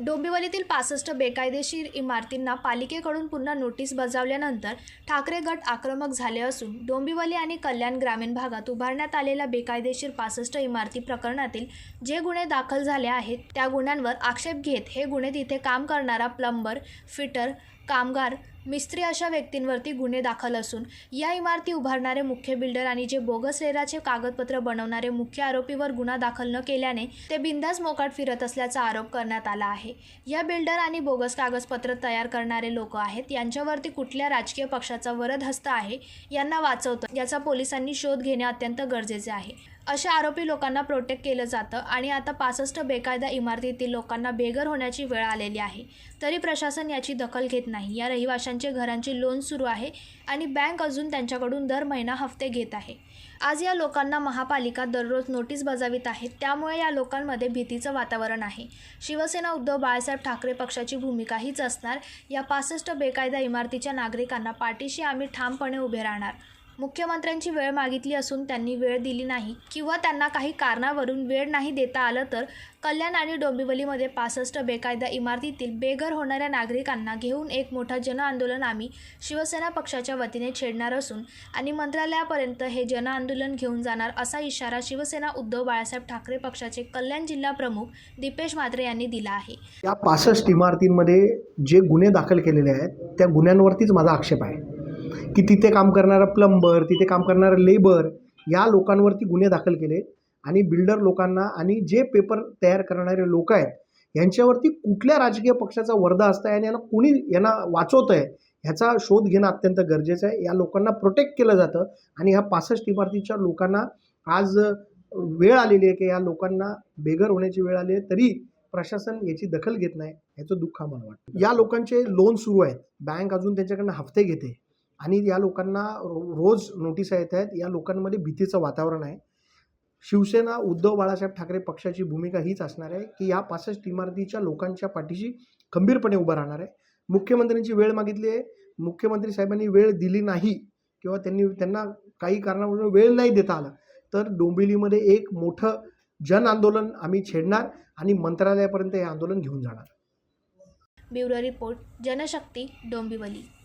डोंबिवलीतील पासष्ट बेकायदेशीर इमारतींना पालिकेकडून पुन्हा नोटीस बजावल्यानंतर ठाकरे गट आक्रमक झाले असून डोंबिवली आणि कल्याण ग्रामीण भागात उभारण्यात आलेल्या बेकायदेशीर पासष्ट इमारती प्रकरणातील जे गुन्हे दाखल झाले आहेत त्या गुन्ह्यांवर आक्षेप घेत हे गुन्हे तिथे काम करणारा प्लंबर फिटर कामगार मिस्त्री अशा व्यक्तींवरती गुन्हे दाखल असून या इमारती उभारणारे मुख्य बिल्डर आणि जे बोगस रेराचे कागदपत्र बनवणारे मुख्य आरोपीवर गुन्हा दाखल न केल्याने ते बिंदास मोकाट फिरत असल्याचा आरोप करण्यात आला आहे. या बिल्डर आणि बोगस कागदपत्र तयार करणारे लोक आहेत. यांच्यावरती कुठल्या राजकीय पक्षाचा वरद हस्त आहे यांना वाचवतं. याचा पोलिसांनी शोध घेणे अत्यंत गरजेचे आहे. अशा आरोपी लोकांना प्रोटेक्ट केलं जातं आणि आता पासष्ट बेकायदा इमारतीतील लोकांना बेघर होण्याची वेळ आलेली आहे. तरी प्रशासन याची दखल घेत नाही. या रहिवाशांचे घरांची लोन सुरू आहे आणि बँक अजून त्यांच्याकडून दर महिना हफ्ते घेत आहे. आज या लोकांना महापालिका दररोज नोटीस बजावित आहे. त्यामुळे या लोकांमध्ये भीतीचं वातावरण आहे. शिवसेना उद्धव बाळासाहेब ठाकरे पक्षाची भूमिका हीच असणार. या पासष्ट बेकायदा इमारतीच्या नागरिकांना पाठीशी आम्ही ठामपणे उभे राहणार. मुख्यमंत्र्यांची वेळ मागितली असून त्यांनी वेळ दिली नाही किंवा त्यांना काही कारणावरून वेळ नाही देता आलं तर कल्याण आणि डोंबिवलीमध्ये पासष्ट बेकायदा इमारतीतील बेघर होणाऱ्या नागरिकांना घेऊन एक मोठा जनआंदोलन आम्ही शिवसेना पक्षाच्या वतीने छेडणार असून आणि मंत्रालयापर्यंत हे जनआंदोलन घेऊन जाणार असा इशारा शिवसेना उद्धव बाळासाहेब ठाकरे पक्षाचे कल्याण जिल्हा प्रमुख दीपेश म्हात्रे यांनी दिला आहे. या पासष्ट इमारतींमध्ये जे गुन्हे दाखल केलेले आहेत त्या गुन्ह्यांवरतीच माझा आक्षेप आहे. की तिथे काम करणारा प्लंबर तिथे काम करणारा लेबर या लोकांवरती गुन्हे दाखल केले. आणि बिल्डर लोकांना आणि जे पेपर तयार करणारे लोक आहेत यांच्यावरती कुठल्या राजकीय पक्षाचा वर्धा असतं आहे आणि यांना कुणी यांना वाचवतं आहे ह्याचा शोध घेणं अत्यंत गरजेचं आहे. या लोकांना प्रोटेक्ट केलं जातं आणि ह्या पासष्ट इमारतीच्या लोकांना आज वेळ आलेली आहे की या लोकांना बेघर होण्याची वेळ आली आहे तरी प्रशासन याची दखल घेत नाही याचं दुःख आम्हाला वाटतं. या लोकांचे लोन सुरू आहेत. बँक अजून त्यांच्याकडनं हफ्ते घेते. आणि या लोकांना रो- रोज नोटिसा येत आहेत या लोकांमध्ये भीतीचं वातावरण आहे. शिवसेना उद्धव बाळासाहेब ठाकरे पक्षाची भूमिका हीच असणार आहे की या पासष्ट इमारतीच्या लोकांच्या पाठीशी खंबीरपणे उभं राहणार आहे. मुख्यमंत्र्यांची वेळ मागितली आहे. मुख्यमंत्री साहेबांनी वेळ दिली नाही किंवा त्यांनी त्यांना काही कारणामुळे वेळ नाही देता आला तर डोंबिवलीमध्ये एक मोठं जन आंदोलन आम्ही छेडणार आणि मंत्रालयापर्यंत हे आंदोलन घेऊन जाणार. Bureau report Janshakti Dombivli.